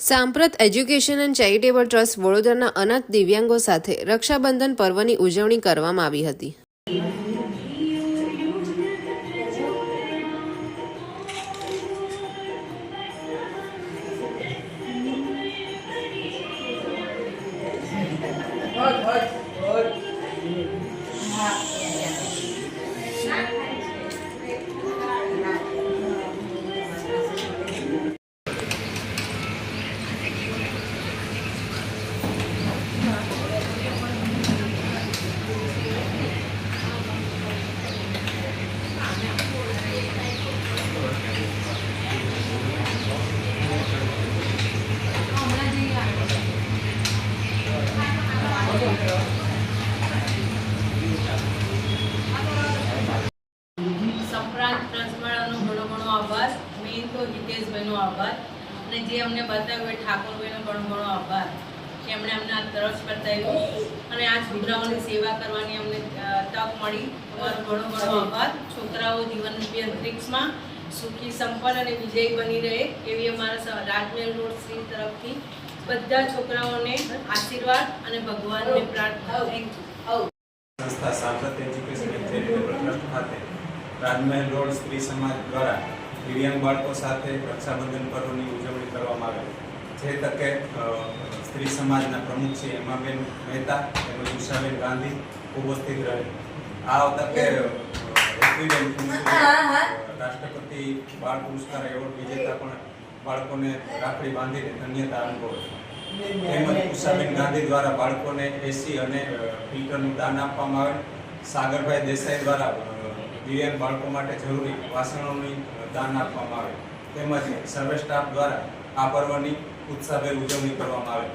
સાંપ્રત education and charitable trust વડોદરાના અનાથ દિવ્યાંગો સાથે રક્ષાબંધન પર્વની ઉજવણી કરવામાં આવી હતી. અને આ તરસ સેવા કરવાની અમને તક મળી. ઘણો ઘણો આભાર. છોકરાઓ સુખી, સંપન્ન અને વિજયી બની રહે એવી અમારા રાજમહેલ રોડ શ્રી તરફથી બધા છોકરાઓને આશીર્વાદ અને ભગવાનને પ્રાર્થના. થેન્ક યુ સંસ્થા સાંપ્રત એજ્યુકેશન ચેરિટેબલ ટ્રસ્ટ ખાતે રાજમહેલ રોડ સ્ત્રી સમાજ દ્વારા દિવ્યાંગ બાળકો સાથે રક્ષાબંધન પર્વની ઉજવણી કરવામાં આવે જે તકે સ્ત્રી સમાજના પ્રમુખ છે હેમાબેન મહેતા તેમજ ઉષાબેન ગાંધી ઉપસ્થિત રહે. આ તકે રાષ્ટ્રપતિ બાળ પુરસ્કાર એવોર્ડ વિજેતા પણ બાળકોને રાખડી બાંધીને ધન્યતા અનુભવે તેમજ ઉષાબેન ગાંધી દ્વારા બાળકોને એસી અને ફિલ્ટરનું દાન આપવામાં આવે. સાગરભાઈ દેસાઈ દ્વારા દિવ્યાંગ બાળકો માટે જરૂરી વાસણોની દાન આપવામાં આવે. તેમજ સર્વે સ્ટાફ દ્વારા આ પર્વની ઉત્સાહભેર ઉજવણી કરવામાં આવે.